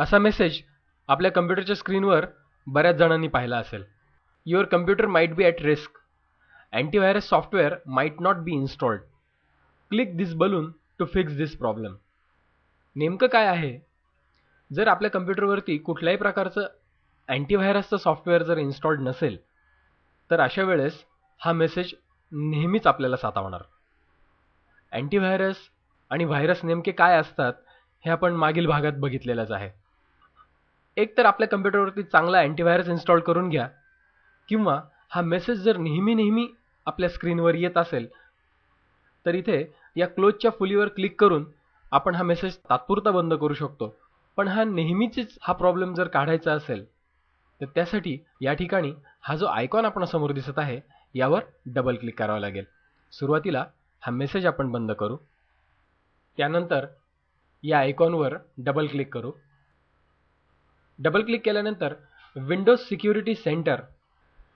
असा मेसेज आपल्या कम्प्युटरच्या स्क्रीनवर बऱ्याच जणांनी पाहिला असेल. Your computer might be at risk antivirus software might not be installed click this balloon to fix this problem नेमकं काय आहे? जर आपल्या कम्प्युटरवरती कुठल्याही प्रकारचं अँटीव्हायरसचं सॉफ्टवेअर जर इन्स्टॉल्ड नसेल तर अशा वेळेस हा मेसेज नेहमीच आपल्याला सातावणार. अँटीव्हायरस आणि व्हायरस नेमके काय असतात हे आपण मागील भागात बघितलेलंच आहे. एक तर आपल्या कम्प्युटरवरती चांगला अँटीव्हायरस इन्स्टॉल करून घ्या किंवा हा मेसेज जर नेहमी नेहमी आपल्या स्क्रीनवर येत असेल तर इथे या क्लोजच्या फुलीवर क्लिक करून आपण हा मेसेज तात्पुरता बंद करू शकतो. पण हा नेहमीचीच हा प्रॉब्लेम जर काढायचा असेल तर त्यासाठी या ठिकाणी हा जो आयकॉन आपण समोर दिसत आहे यावर डबल क्लिक करावं लागेल. सुरुवातीला हा मेसेज आपण बंद करू. त्यानंतर या आयकॉनवर डबल क्लिक करू. डबल क्लिक केल्यानंतर विंडोज सिक्युरिटी सेंटर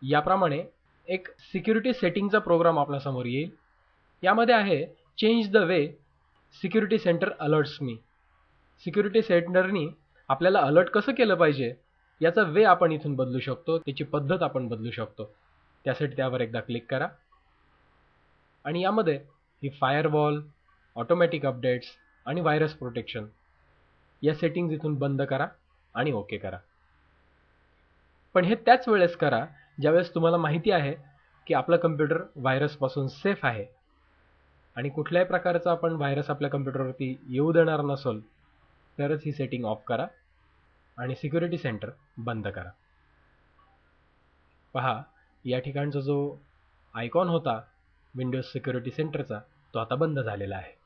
याप्रमाणे एक सिक्युरिटी सेटिंगचा प्रोग्राम आपल्यासमोर येईल. यामध्ये आहे change the way security center alerts me security सेंटरनी आपल्याला अलर्ट कसं केलं पाहिजे? याचा वे आपण इथून बदलू शकतो. त्याची पद्धत आपण बदलू शकतो. त्यासाठी त्यावर एकदा क्लिक करा. आणि यामध्ये ही फायरवॉल ऑटोमॅटिक अपडेट्स आणि व्हायरस प्रोटेक्शन या सेटिंग्ज इथून बंद करा. आणि ओके करा. पण हे त्याच वेळेस करा ज्यावेळेस तुम्हाला माहिती आहे की आपलं कम्प्युटर व्हायरसपासून सेफ आहे. आणि कुठल्याही प्रकारचा आपण व्हायरस आपल्या कम्प्युटरवरती येऊ देणार नसेल तरच ही सेटिंग ऑफ करा आणि सिक्युरिटी सेंटर बंद करा. पहा या ठिकाणचा जो आयकॉन होता विंडोज सिक्युरिटी सेंटरचा तो आता बंद झालेला आहे.